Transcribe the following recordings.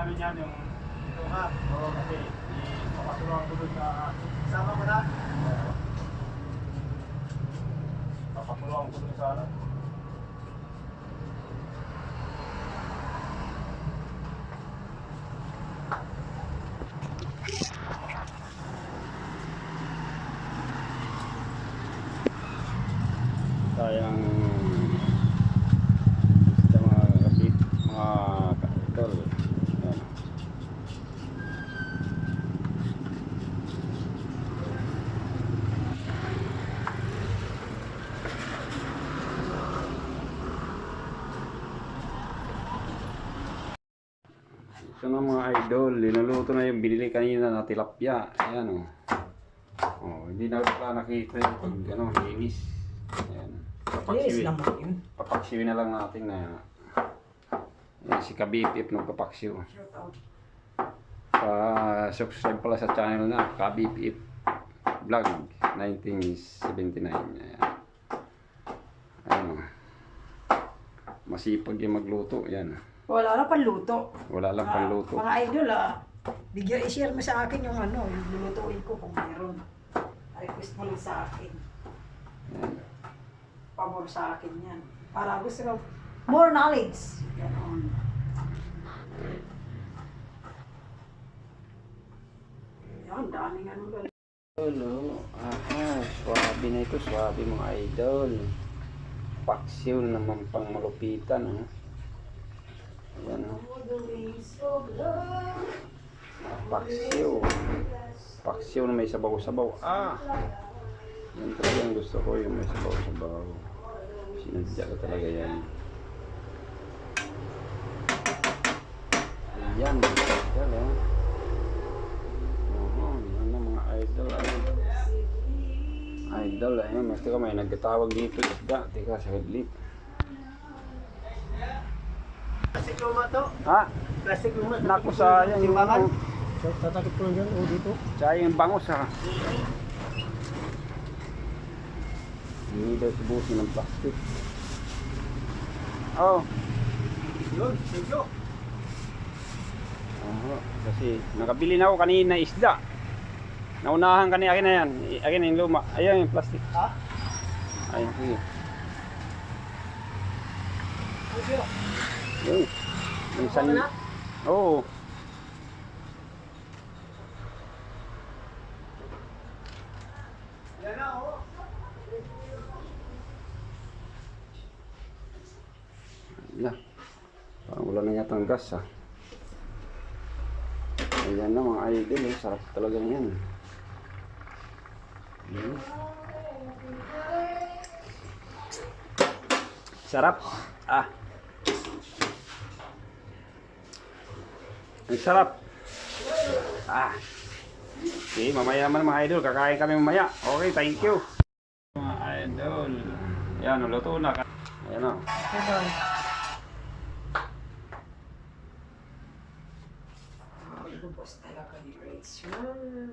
ano niyan, yung ito ha. Oo, kasi ipapatulungan ko doon sa... Sama mo na? Papatulungan ko doon sa ano. sayang sa mga kapit mga kaidol yan ito na mga idol. Linuluto na yung binili kanina na tilapia. Ayan o oh. hindi na pala nakita yung pag ano, linis. Ayan. Yun. papaksiwin na lang natin na yan, si Kabipip nagpapaksiw. Shout out. pa-subscribe pala sa channel na Kabipip Vlog 1979 ayan. Ano masipag yung magluto. Yan Wala na panluto. wala lang Ah, panluto Mga idol ah. Bigyan, i-share mo sa akin yung ano, yung lulutuin ko kung meron. Request mo lang sa akin. Pabor sa akin yan. Para gusto ko, more knowledge. Ganon. Yan, daming ano ba. Hello. Aha, swabe na ito. Swabe mga idol. Paksiw naman pang malupitan. Oh. Ayan. Oh. Paksiw. Paksiw na may sabaw-sabaw. Ah! Yan talaga yung gusto ko. Yung may sabaw-sabaw. Sinadya ko talaga yan. Ayan. Ayan oh. Oo, yan na mga idol. Ayun. Idol, ayun. Mas teka, may nagkatawag dito. Isda. Teka, sa headlit. Plastic luma to. Ha? Plastic luma. Naku, sayang yung Timbangan. ano. Tatakip ko lang dyan. O dito. Sayang yung bangos ha. Hindi daw subusin ng plastic. Oh. Yun. Thank you. Oo, kasi nakabili na ako kanina isda. Naunahan ka ni akin na yan. Akin na yung luma. Ayun yung plastic. Ha? Ayun, sige. Thank you. Yun. Yung san... Oo. Oh. Na. Parang wala na yata ang gas ha. Ayan na mga idol eh. Sarap talaga yan. Ayan. Sarap. Ah. Ang sarap. Ah. Okay, mamaya naman mga idol. Kakain kami mamaya. Okay, thank you. Mga idol. Yan, luto na. Ayan o. Ni Rachel.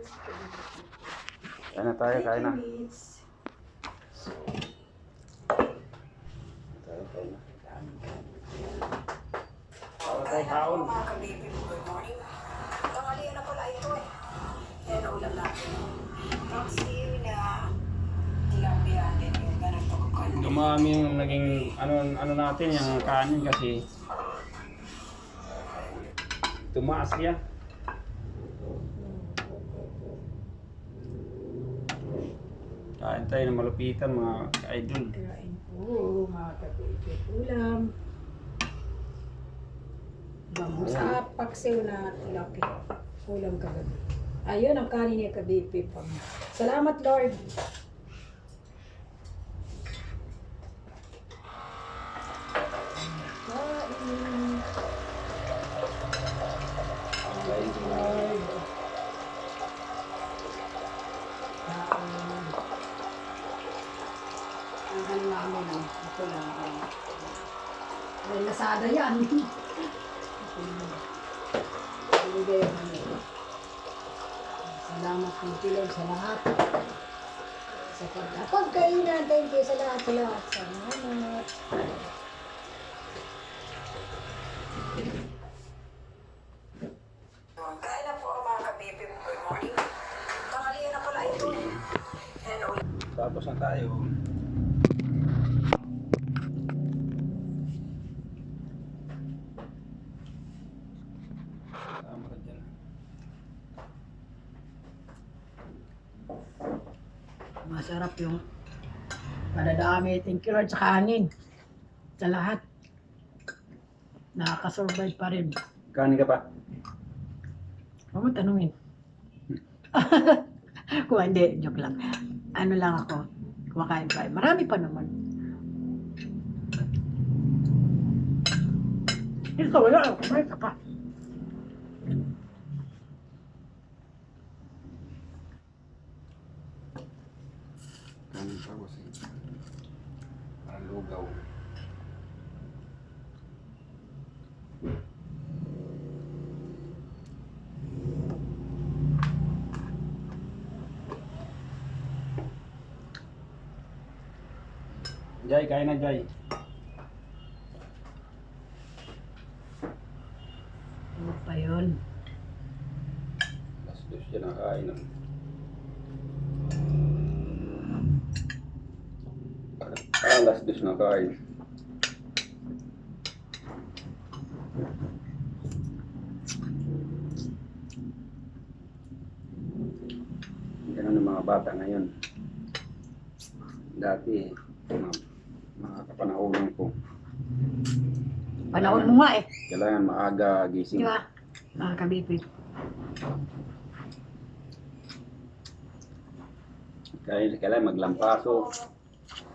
Kain na tayo, kain na. Tayo, kain na. Tayo, kaon. Mga kabibi mo, good morning. Tanghalian na pala ito eh. Yan ang ulam natin. Paksiw na tilapia din yung ganun pagkakan. Dumami yung naging ano ano natin yung kanin kasi tumaas siya. Kain tayo ng malupitan mga idol. Kain po, mga kabibi. Ulam. Sa paksiw na tilapia. Ulam kagabi. Ayun ang kanin niya kabibi. Pang. Salamat Lord. Ang ano no? ito lang. ah. May lasada yan. Binigay ang Salamat ng Lord sa lahat. Sa pagkainan, thank you sa lahat, sa lahat. Salamat. Kain na po mga kabibi. Good morning. Tanghalian na pala ito. Tapos na tayo. Madadami. Thank you Lord sa kanin. Sa lahat. Nakakasurvive pa rin. Kanin ka pa? Huwag mo tanungin. Kung hindi, joke lang. Ano lang ako, kumakain pa. Marami pa naman. Ito, wala. Kumain ka pa. Kanin pa kasi. Parang lugaw. Jai, kain na Jai. Ano pa yun? Last dos siya nakain. Ah, last dos nakain. Ganun ang mga bata ngayon. Dati, mga, mga kapanahonan ko, Panahon mo nga eh. kailangan maaga gising. Di ba? Mga. Kaya kailangan maglampaso.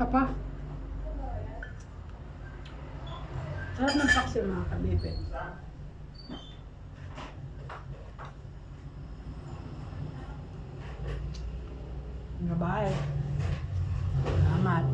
Isa pa. Sarap ng paksiw mga kabipid. Nga ba eh. Salamat.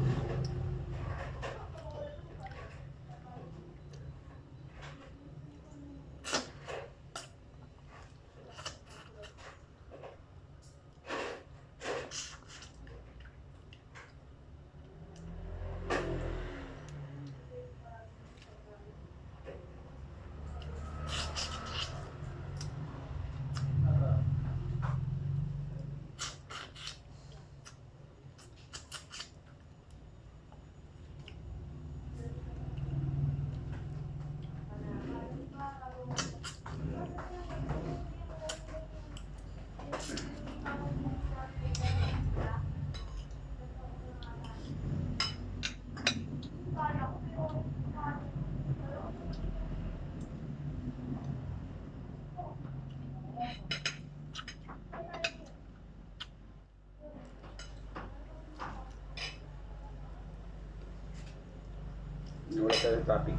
Wala tayo topic.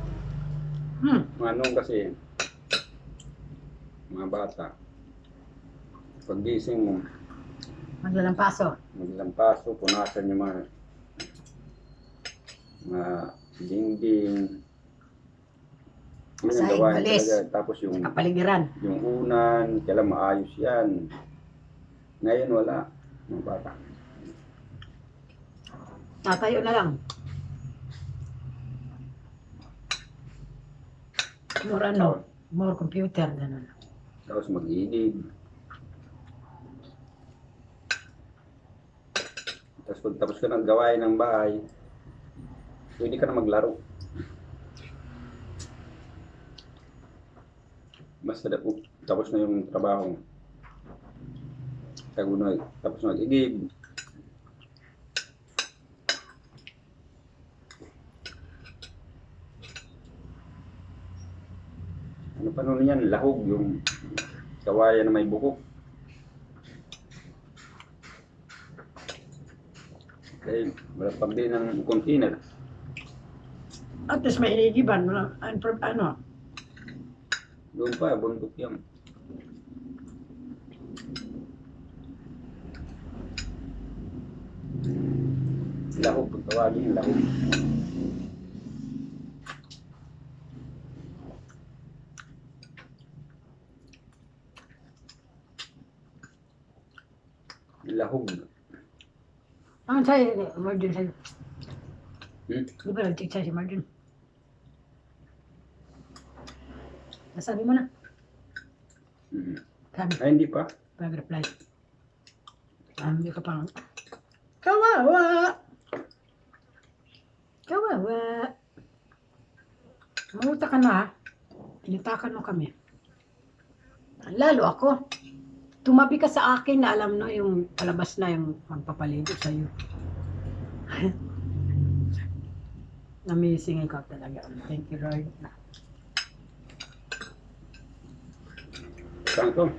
Hmm. Mga anong kasi, mga bata, pag gising mo, Maglalampaso. maglampaso, punasan yung mga mga dingding. Yun ang gawain balis. talaga. Tapos yung, Kapaligiran. yung unan, kailan maayos yan. Ngayon wala, mga bata. Tatayo na lang. More ano, more computer, gano'n. Tapos mag-idig. Tapos pag tapos ka ng gawain ng bahay, pwede ka na maglaro. Basta na, tapos na yung trabaho. Tago na, tapos na mag-igib. Ano pa nun yan? Lahog yung kawayan na may bukok. Kaya wala pambili ng container. At least may inigiban. wala- Ano, ano, Doon pa, bundok yan. Lahog, kung tawagin. Lahog. Martin sa'yo. Hmm? Di ba nag-check si Martin? Nasabi mo na. Mm. Sabi, Ay, hindi pa. pag-reply. Ah, hindi ka parang, kawawa! Kawawa! Mamuta ka na ha. Initakan mo kami. Lalo ako. Tumabi ka sa akin na alam no yung palabas na yung magpapaligo sa'yo. Amazing ikaw talaga. Thank you, Lord. Saan